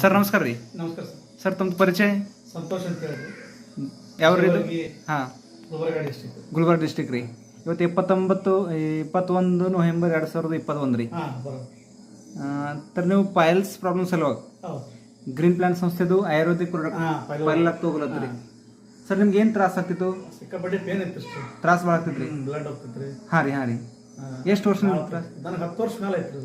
Sir ನಮಸ್ಕಾರ ರೀ. ನಮಸ್ಕಾರ ಸರ್. ಸರ್ ತಮ್ಮದು ಪರಿಚಯ? ಸಂತೋಷ್ ಅಂತ ಹೇಳಿ. ಯಾವ ರೀ ಇದು ಹಾ. ಗುಲ್ಬರ್ಗ ಡಿಸ್ಟಿಕ್ ಗುಲ್ಬರ್ಗ ಡಿಸ್ಟಿಕ್ ರೀ. ಇವತ್ತು ಇಪ್ಪತ್ತೊಂಬತ್ತು ಇಪ್ಪತ್ತೊಂದು ನವೆಂಬರ್ ಎರಡು ಸಾವಿರದ ಇಪ್ಪತ್ತೊಂದು ರೀ. ಸರ್ ನೀವು ಪೈಲ್ಸ್ ಪ್ರಾಬ್ಲಮ್ ಸಲುವಾಗಿ? ಗ್ರೀನ್ ಪ್ಲಾಂಟ್ ಸಂಸ್ಥೆದು ಆಯುರ್ವೇದಿಕ್ ಪ್ರಾಡಕ್ಟ್ ಪೈಲ್ ಪೈಲ ರೀ. ಸರ್ ನಿಮ್ಗೆ ಏನು ತ್ರಾಸ ಆಗ್ತಿತ್ತು? ಸಿಕ್ಕಾಪಟ್ಟೆ ಪೇನ್ ಇತ್ತು ತ್ರಾಸ ಭಾಳ ಆಗ್ತಿತ್ತು ರೀ ಬ್ಲಡ್ ಹೋಗ್ತೈತ್ರಿ. ಹಾಂ ರೀ ಹಾಂ ರೀ. ಎಷ್ಟು ವರ್ಷ ನನಗೆ ಹತ್ತು ವರ್ಷ ಮೇಲೆ ಐತ್ರಿ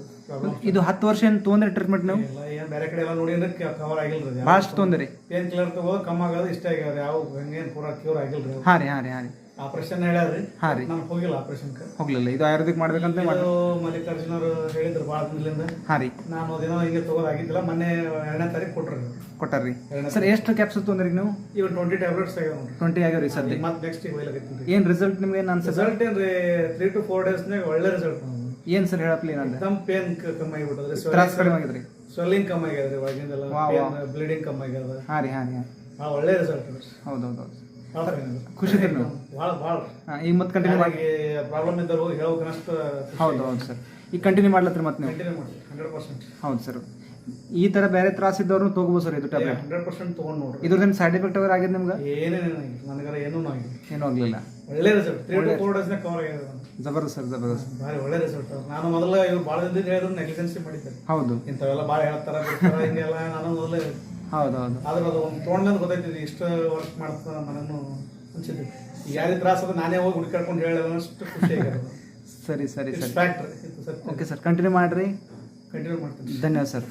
ಇದು ಹತ್ತು ವರ್ಷ ಏನು ತೊಂದ್ರೆ ಟ್ರೀಟ್ಮೆಂಟ್ ನಾವು? ಏನು ಬೇರೆ ಕಡೆ ಎಲ್ಲ ನೋಡಿ ಕವರ್ ಆಗಿಲ್ಲ ರೀ ಭಾಳಷ್ಟು ತೊಂದರೆ ಪೇನ್ ಕಿಲ್ಲರ್ ತಗೋ ಕಮ್ಮಿ ಆಗೋದು ಇಷ್ಟ ಆಗ್ಯಾವ ಯಾವ ಹಂಗೇನು ಪೂರ ಕ್ಯೂರ್ ಆಗಿಲ್ಲ ರೀ ಹಾಂ ರೀ ಹಾಂ ರೀ ಹಾಂ ರೀ. ಆಪರೇಷನ್ ಹೇಳ್ಯಾರ್ರಿ. ಹಾಂ ರೀ. ನಾನು ಹೋಗಿಲ್ಲ ಆಪರೇಷನ್ ಹೋಗ್ಲಿಲ್ಲ. ಇದು ಆಯುರ್ವೇದಿಕ್ ಮಾಡ್ಬೇಕಂತ ಮಾಡಿ ಮಲ್ಲಿಕಾರ್ಜುನ ಅವರು ಹೇಳಿದ್ರು ಭಾಳ ದಿನದಿಂದ. ಹಾಂ ರೀ. ನಾನು ಅದೇನೋ ಹಿಂಗೆ ತಗೋದಾಗಿದ್ದಿಲ್ಲ ಮೊನ್ನೆ ಎರಡನೇ ತಾರೀಕು ಕೊಟ್ರಿ ಕೊಟ್ಟಾರ್ರಿ ಸರ್ ಎಷ್ಟು ಕ್ಯಾಪ್ಸೂಲ್ ತೊಗೊಂಡ್ರಿ ನೀವು? ಈ ಟ್ವೆಂಟಿ ಟ್ಯಾಬ್ಲೆಟ್ಸ್ ಆಗ್ಯಾವ ಟ್ವೆಂಟಿ ಆಗ್ಯಾವ ರೀ ಸದ್ಯ. ಮತ್ತೆ ನೆಕ್ಸ್ಟ್ ಈಗ ಒಯ್ಲಾಗತ್ತೀನಿ ಏನು ರಿಸಲ್ಟ್ ನಿಮ್ಗೆ ಏನು ಅನ್ಸುತ್ತೆ? ರಿಸಲ್ಟ್ ಏನ್ರಿ ತ್ರೀ ಟು ಫೋರ್ ಡೇಸ್ನಾಗ ಒಳ್ಳೆ ರಿಸಲ್ಟ್ ಏನು ಸರ್ ಹೇಳಪ್ಲಿ ಏನಂದ್ರೆ ಎಕ್ದಮ್ ಪೇನ್ ಕಮ್ಮಿ ಆಗಿಬಿಟ್ಟದ್ರಿ ತ್ರಾಸ ಕಡಿಮೆ ಆಗಿದ್ರಿ. ಸ್ವೆಲ್ಲಿಂಗ್ ಕಮ್ಮಿ ಆಗ್ಯದ್ರಿ ಒಳಗಿಂದೆಲ್ಲ ವಾ, ಬ್ಲೀಡಿಂಗ್ ಕಮ್ಮಿ ಆಗ್ಯದ. ಹಾಂ ರೀ ಹಾಂ ರೀ ಹಾಂ ಒಳ್ಳೆ ರಿಸಲ್ಟ್ ಹೌದು ಹೌದು ಹೌದು. ಖುಷಿ ನೀವು? ಭಾಳ ಭಾಳ. ಈಗ ಮತ್ತೆ ಕಂಟಿನ್ಯೂ ಮಾಡಿ. ಪ್ರಾಬ್ಲಮ್ ಇದ್ದವ್ರು ಹೋಗಿ ಹೇಳ್ಬೇಕನ್ನಷ್ಟು ಹೌದು ಹೌದು ಸರ್. ಈಗ ಕಂಟಿನ್ಯೂ ಮಾಡ್ಲತ್ರಿ ಮತ್ತೆ ನೀವು? ಕಂಟಿನ್ಯೂ ಮಾಡಿ ಹಂಡ್ರೆಡ್ ಪರ್ಸೆಂಟ್ ಹೌದು ಸರ್. ಈ ತರ ಬೇರೆ ತ್ರಾಸ ಇದ್ದವ್ರು ತಗೋಬೋದು ಸರ್ ಇದು ಟ್ಯಾಬ್ಲೆಟ್ ಹಂಡ್ರೆಡ್ ಪರ್ಸೆಂಟ್ ತೊಗೊಂಡು ನೋಡ್ರಿ. ಇದ್ರದ್ದೇನು ಸೈಡ್ ಎಫೆಕ್ಟ್ ಅವ್ರು ಆಗಿದೆ ನಿಮ್ಗೆ? ಏನೇನೇನು ನನಗರ ಏನೂ ಆಗಿಲ್ಲ. ಏನೂ ಆಗಲಿಲ್ಲ. ಒಳ್ಳೆ ರಿಸಲ್ಟ್ ತ್ರೀ ಟು ಫೋರ್ ಡೇಸ್ನಾಗ ಕವರ್ ಆಗ್ಯದ ಜಬರ್ದಸ್ತ್ ಸರ್ ಜಬರ್ದಸ್ತ್. ಭಾರಿ ಒಳ್ಳೆ ರಿಸಲ್ಟ್ ನಾನು ಮೊದಲ ಇವ್ರು ಭಾಳ ದಿನದಿಂದ ಹೇಳಿದ್ರು ನೆಗ್ಲಿಜೆನ್ಸಿ ಮಾಡಿದ್ದೆ. ಹೌದು. ಇಂಥವೆಲ್ಲ ಭಾಳ ಹೇಳ್ತಾರ ಹಿಂಗೆಲ್ಲ ನಾನು ಮೊದಲೇ ಹೌದು ಹೌದು ಆದ್ರೆ ಅದು ಒಂದು ತೊಗೊಂಡ್ಲಂದು ಗೊತ್ತೈತಿ ಇಷ್ಟು ವರ್ಕ್ ಮಾಡ್ತಾ ನನಗೂ ಈಗ ಯಾರಿಗೆ ತ್ರಾಸ ಅದ ನಾನೇ ಹೋಗಿ ಹುಡುಕಾಡ್ಕೊಂಡು ಹೇಳೋ ಅಷ್ಟು ಖುಷಿ ಸರಿ ಸರಿ ಸರ್. ಓಕೆ ಸರ್ ಕಂಟಿನ್ಯೂ ಮಾಡಿರಿ. ಕಂಟಿನ್ಯೂ ಮಾಡ್ತೀನಿ. ಧನ್ಯವಾದ ಸರ್